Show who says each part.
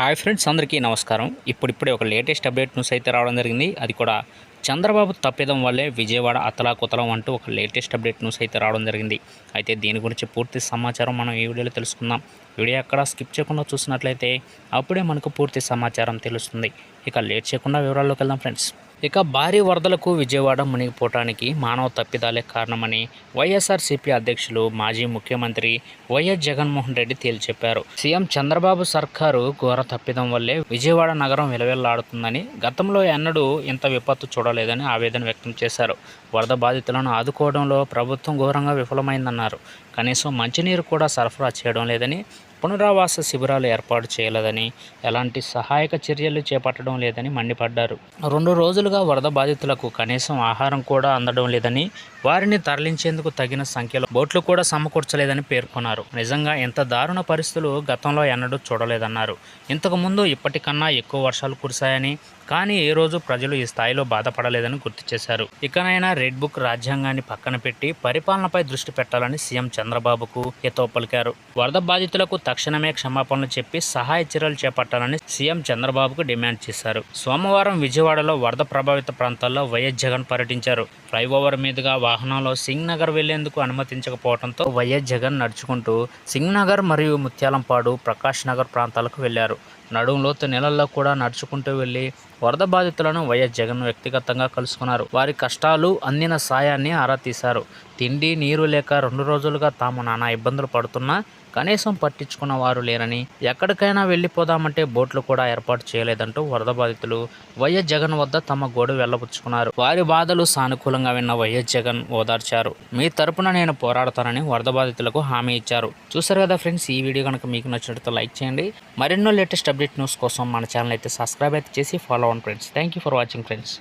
Speaker 1: Hi friends అందరికీ నమస్కారం. ఇప్పుడిప్పుడే ఒక లేటెస్ట్ అప్డేట్ న్యూస్ అయితే రావడం జరిగింది. అది కూడా చంద్రబాబు తప్పిదం వల్లే విజయవాడ అతలాకుతలం అంటూ ఒక లేటెస్ట్ అప్డేట్ న్యూస్ అయితే రావడం జరిగింది. అయితే దీని గురించి పూర్తి సమాచారం మనం ఈ వీడియోలో తెలుసుకుందాం. వీడియో ఎక్కడ స్కిప్ చేయకుండా చూసినట్లయితే అప్పుడే మనకు పూర్తి సమాచారం తెలుస్తుంది. ఇక లేట్ చేయకుండా వివరాల్లోకి వెళ్దాం ఫ్రెండ్స్. ఇక భారీ వరదలకు విజయవాడ మునిగిపోవటానికి మానవ తప్పిదాలే కారణమని వైఎస్ఆర్సీపీ అధ్యక్షులు మాజీ ముఖ్యమంత్రి వైఎస్ జగన్మోహన్ రెడ్డి తేల్చెప్పారు. సీఎం చంద్రబాబు సర్కారు ఘోర తప్పిదం వల్లే విజయవాడ నగరం విలవిల్లాడుతుందని గతంలో ఎన్నడూ ఇంత విపత్తు చూడలేదని ఆవేదన వ్యక్తం చేశారు. వరద బాధితులను ఆదుకోవడంలో ప్రభుత్వం ఘోరంగా విఫలమైందన్నారు. కనీసం మంచినీరు కూడా సరఫరా చేయడం లేదని పునరావాస శిబిరాలు ఏర్పాటు చేయలేదని ఎలాంటి సహాయక చర్యలు చేపట్టడం లేదని మండిపడ్డారు. రెండు రోజులుగా వరద బాధితులకు కనీసం ఆహారం కూడా అందడం లేదని వారిని తరలించేందుకు తగిన సంఖ్యలో బోట్లు కూడా సమకూర్చలేదని పేర్కొన్నారు. నిజంగా ఇంత దారుణ పరిస్థితులు గతంలో ఎన్నడూ చూడలేదన్నారు. ఇంతకుముందు ఇప్పటికన్నా ఎక్కువ వర్షాలు కురిశాయని కానీ ఏ రోజు ప్రజలు ఈ స్థాయిలో బాధపడలేదని గుర్తు చేశారు. ఇకనైనా రెడ్ బుక్ రాజ్యాంగాన్ని పక్కన పెట్టి పరిపాలనపై దృష్టి పెట్టాలని సీఎం చంద్రబాబుకు హితవు పలికారు. వరద బాధితులకు తక్షణమే క్షమాపణలు చెప్పి సహాయ చర్యలు చేపట్టాలని సీఎం చంద్రబాబుకు డిమాండ్ చేశారు. సోమవారం విజయవాడలో వరద ప్రభావిత ప్రాంతాల్లో వైఎస్ జగన్ పర్యటించారు. ఫ్లైఓవర్ మీదుగా వాహనంలో సింగ్ నగర్ వెళ్ళేందుకు అనుమతించకపోవడంతో వైఎస్ జగన్ నడుచుకుంటూ సింగ్ నగర్ మరియు ముత్యాలంపాడు ప్రకాష్ నగర్ ప్రాంతాలకు వెళ్ళారు. నడుంలోతు నెలల్లో కూడా నడుచుకుంటూ వెళ్ళి వరద బాధితులను వైఎస్ జగన్ వ్యక్తిగతంగా కలుసుకున్నారు. వారి కష్టాలు అందిన సాయాన్ని ఆరా తీశారు. తిండి నీరు లేక రెండు రోజులుగా తాము నానా ఇబ్బందులు పడుతున్నా కనీసం పట్టించుకున్న వారు లేరని ఎక్కడికైనా వెళ్ళిపోదామంటే బోట్లు కూడా ఏర్పాటు చేయలేదంటూ వరద బాధితులు వైఎస్ జగన్ వద్ద తమ గోడు వెళ్ళబుచ్చుకున్నారు. వారి బాధలు సానుకూలంగా విన్న వైఎస్ జగన్ ఓదార్చారు. మీ తరపున నేను పోరాడతానని వరద బాధితులకు హామీ ఇచ్చారు. చూసారు కదా ఫ్రెండ్స్ ఈ వీడియో కనుక మీకు నచ్చినట్లయితే లైక్ చేయండి. మరెన్నో లేటెస్ట్ అప్డేట్ న్యూస్ కోసం మన ఛానల్ అయితే సబ్స్క్రైబ్ అయితే చేసి ఫాలో అవ్వండి friends. Thank you for watching friends.